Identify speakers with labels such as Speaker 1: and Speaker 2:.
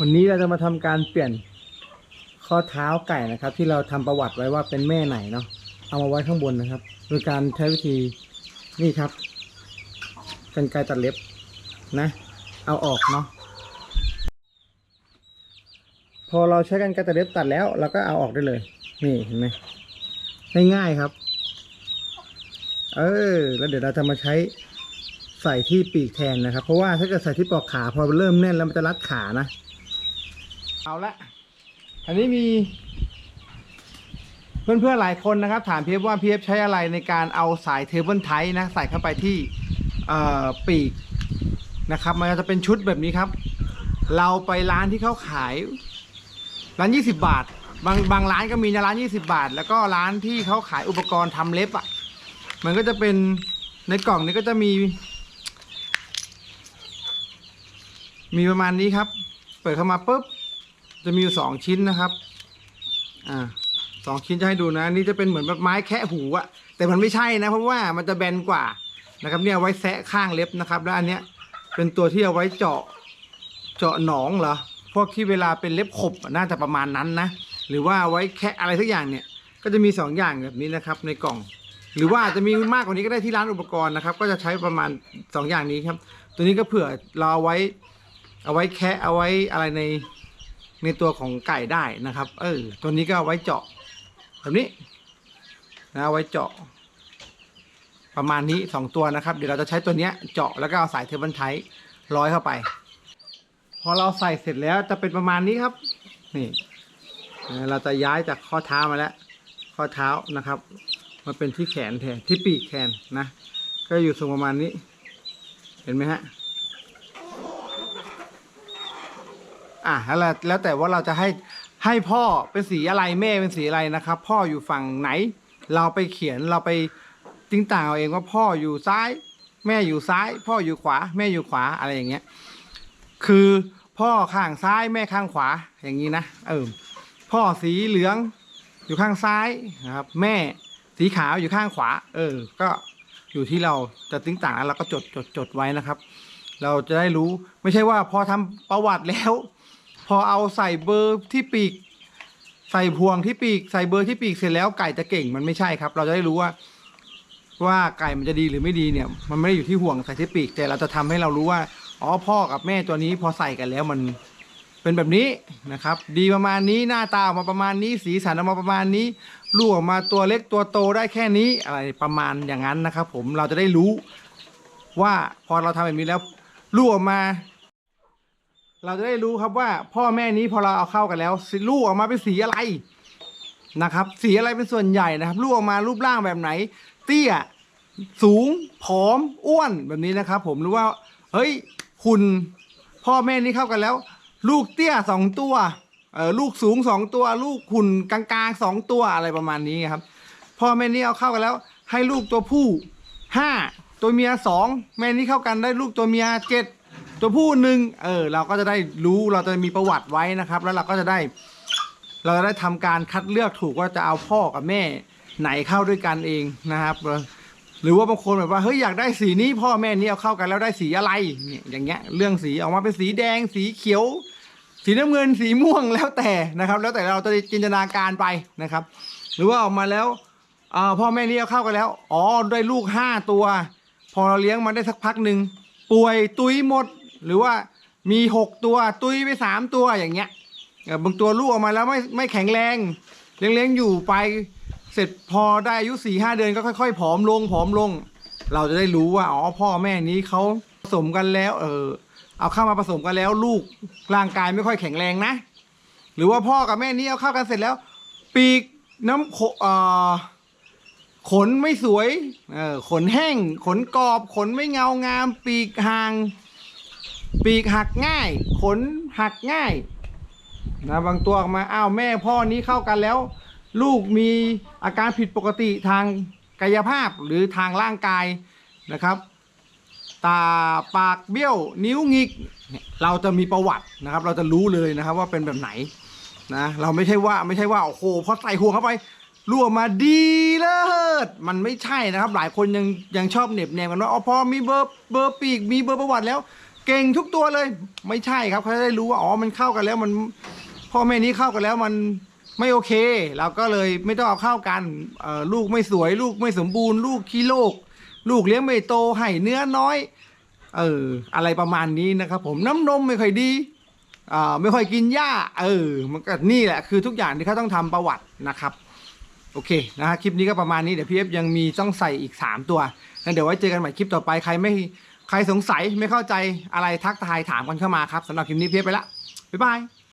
Speaker 1: วันนี้เราจะมาทำการเปลี่ยนข้อเท้าไก่นะครับ ที่เราทำประวัติไว้ว่าเป็นแม่ไหนเนาะเอามาไว้ข้างบนนะครับ โดยการใช้วิธีนี่ครับกันไกรตัดเล็บนะ เอาออกเนาะพอเราใช้กันไกรตัดเล็บตัดแล้วเราก็เอาออกได้เลย นี่เห็นไหมง่ายๆครับ เออ แล้วเดี๋ยวเราจะมาใช้ใส่ที่ปีกแทนนะครับ เพราะว่าถ้าเกิดใส่ที่ปลอกขาพอเริ่มแน่นแล้วมันจะรัดขานะ เอาละอันนี้มี เพื่อนๆหลายคนนะครับ ถามเพีเอฟว่าเพีเอฟใช้อะไรในการเอาสายเทเบิลไทนะใส่เข้าไปที่ปีกนะครับ มันจะเป็นชุดแบบนี้ครับ เราไปร้านที่เขาขาย ร้าน 20 บาท บางบางร้านก็มีนะร้าน 20 บาท แล้วก็ร้านที่เขาขายอุปกรณ์ทำเล็บอะ่ะ มันก็จะเป็นในกล่องนี้ก็จะมี มีประมาณนี้ครับ เปิดเข้ามาปุ๊บ จะมีอยู่สองชิ้นนะครับ อ่าสองชิ้นจะให้ดูนะ นี่จะเป็นเหมือนแบบไม้แคะหูอะแต่มันไม่ใช่นะ เพราะว่ามันจะแบนกว่านะครับ เนี่ยไว้แซะข้างเล็บนะครับ แล้วอันเนี้ยเป็นตัวที่เอาไว้เจาะเจาะหนองเหรอพวกที่เวลาเป็นเล็บขบน่าจะประมาณนั้นนะหรือว่าไว้แคะอะไรสักอย่างเนี่ยก็จะมีสองอย่างแบบนี้นะครับในกล่อง หรือว่าอาจจะมีมากกว่านี้ก็ได้ที่ร้านอุปกรณ์นะครับ ก็จะใช้ประมาณสองอย่างนี้ครับ ตัวนี้ก็เผื่อเราเอาไว้เอาไว้แคะเอาไว้อะไรใน ในตัวของไก่ได้นะครับ เออ ตัวนี้ก็เอาไว้เจาะ แบบนี้ นะไว้เจาะ ประมาณนี้สองตัวนะครับ เดี๋ยวเราจะใช้ตัวเนี้ยเจาะแล้วก็เอาสายเทเบิลไทร้อยเข้าไป พอเราใส่เสร็จแล้วจะเป็นประมาณนี้ครับ นี่เออเราจะย้ายจากข้อเท้ามาแล้ว ข้อเท้านะครับมาเป็นที่แขนแทนที่ปีกแทนนะ ก็อยู่ทรงประมาณนี้ เห็นไหมฮะ อะแล้วแล้วแต่ว่าเราจะให้ให้พ่อเป็นสีอะไรแม่เป็นสีอะไรนะครับ พ่ออยู่ฝั่งไหน เราไปเขียนเราไปติ้งต่างเอาเองว่าพ่ออยู่ซ้าย แม่อยู่ซ้าย พ่ออยู่ขวา แม่อยู่ขวาอะไรอย่างเงี้ย คือพ่อข้างซ้ายแม่ข้างขวาอย่างนี้นะเออพ่อสีเหลืองอยู่ข้างซ้ายนะครับ แม่สีขาวอยู่ข้างขวา เออ ก็อยู่ที่เราจะติ้งต่างแล้วเราก็จดจดจดไว้นะครับ เราจะได้รู้ไม่ใช่ว่าพอทำประวัติแล้ว อเอาใส่เบอร์ที่ปีก ใส่พวงที่ปีก ใส่เบอร์ที่ปีกเสร็จแล้วไก่จะเก่งมันไม่ใช่ครับ เราจะได้รู้ว่า ว่าไก่มันจะดีหรือไม่ดีเนี่ย มันไม่ได้อยู่ที่ห่วงใส่ที่ปีก แต่เราจะทำให้เรารู้ว่าอ๋อพ่อกับแม่ตัวนี้พอใส่กันแล้วมันเป็นแบบนี้นะครับ ดีประมาณนี้หน้าตาออกมาประมาณนี้สีสันออกมาประมาณนี้ลูกออกมาตัวเล็กตัวโตได้แค่นี้อะไรประมาณอย่างนั้นนะครับ ผมเราจะได้รู้ว่าพอเราทำแบบนี้แล้วลูกออกมา เราจะได้รู้ครับว่าพ่อแม่นี้พอเราเอาเข้ากันแล้วลูกออกมาเป็นสีอะไรนะครับ สีอะไรเป็นส่วนใหญ่นะครับ ลูกออกมารูปร่างแบบไหน เตี้ยสูงผอมอ้วนแบบนี้นะครับ ผมหรือว่า เฮ้ยหุ่นพ่อแม่นี้เข้ากันแล้ว ลูกเตี้ยสองตัวเออลูกสูงสองตัว ลูกหุ่นกลางๆสองตัวอะไรประมาณนี้ครับ พ่อแม่นี้เอาเข้ากันแล้ว ให้ลูกตัวผู้ห้าตัวเมียสองแม่นี้เข้ากันได้ลูกตัวเมียเจ็ด ตัวผู้หนึ่งเออเราก็จะได้รู้เราจะมีประวัติไว้นะครับ แล้วเราก็จะได้ เราจะได้ทำการคัดเลือกถูกว่าจะเอาพ่อกับแม่ไหนเข้าด้วยกันเองนะครับ หรือว่าบางคนแบบว่าเฮ้ยอยากได้สีนี้พ่อแม่นี้เอาเข้ากันแล้วได้สีอะไรเนี่ยอย่างเงี้ยเรื่องสีออกมาเป็นสีแดง สีเขียว สีน้ำเงินสีม่วงแล้วแต่นะครับ แล้วแต่เราจะจินตนาการไปนะครับ หรือว่าออกมาแล้วอ่าพ่อแม่นี้เอาเข้ากันแล้ว อ๋อได้ลูกห้าตัว พอเราเลี้ยงมาได้สักพักหนึ่งป่วยตุยหมด หรือว่ามีหกตัวตุยไปสามตัวอย่างเงี้ยบางตัวลูกออกมาแล้วไม่ไม่แข็งแรงเลี้ยงอยู่ไปเสร็จพอได้อายุสี่ห้าเดือนก็ค่อยๆผอมลงผอมลง เราจะได้รู้ว่าอ๋อพ่อแม่นี้เขาผสมกันแล้ว เออ เอาเข้ามาผสมกันแล้ว ลูกร่างกายไม่ค่อยแข็งแรงนะ หรือว่าพ่อกับแม่นี้เอาเข้ากันเสร็จแล้ว ปีกน้ำโคเอ่อขนไม่สวย เออขนแห้ง ขนกรอบ ขนไม่เงางาม ปีกห่าง ปีกหักง่าย ขนหักง่ายนะบางตัวออกมาอ้าวแม่พ่อนี้เข้ากันแล้ว ลูกมีอาการผิดปกติทางกายภาพหรือทางร่างกายนะครับ ตาปากเบี้ยวนิ้วหงิก เราจะมีประวัตินะครับ เราจะรู้เลยนะครับว่าเป็นแบบไหนนะเราไม่ใช่ว่าไม่ใช่ว่าโอ้โหพอใส่ห่วงเข้าไปรั่วมาดีเลิศมันไม่ใช่นะครับ หลายคนยังยังชอบเหน็บแนมกันว่าอ๋อพอมีเบอร์เบอร์ปีกมีเบอร์ประวัติแล้ว เก่งทุกตัวเลย ไม่ใช่ครับเขาจะได้รู้ว่าอ๋อมันเข้ากันแล้วมันพ่อแม่นี้เข้ากันแล้วมันไม่โอเค เราก็เลยไม่ต้องเอาเข้ากันลูกไม่สวย ลูกไม่สมบูรณ์ ลูกขี้โลก ลูกเลี้ยงไม่โตให้เนื้อน้อย เอออะไรประมาณนี้นะครับ ผมน้ำนมไม่ค่อยดีอ่าไม่ค่อยกินหญ้า เออ มันก็นี่แหละคือทุกอย่างที่เขาต้องทำประวัตินะครับ โอเคนะฮะคลิปนี้ก็ประมาณนี้เดี๋ยวพี่เอฟยังมีต้องใส่อีก 3 ตัวงั้นเดี๋ยวไว้เจอกันใหม่คลิปต่อไปใครไม่ ใครสงสัยไม่เข้าใจอะไรทักทายถามกันเข้ามาครับสำหรับคลิปนี้เพียบไปละบ๊ายบาย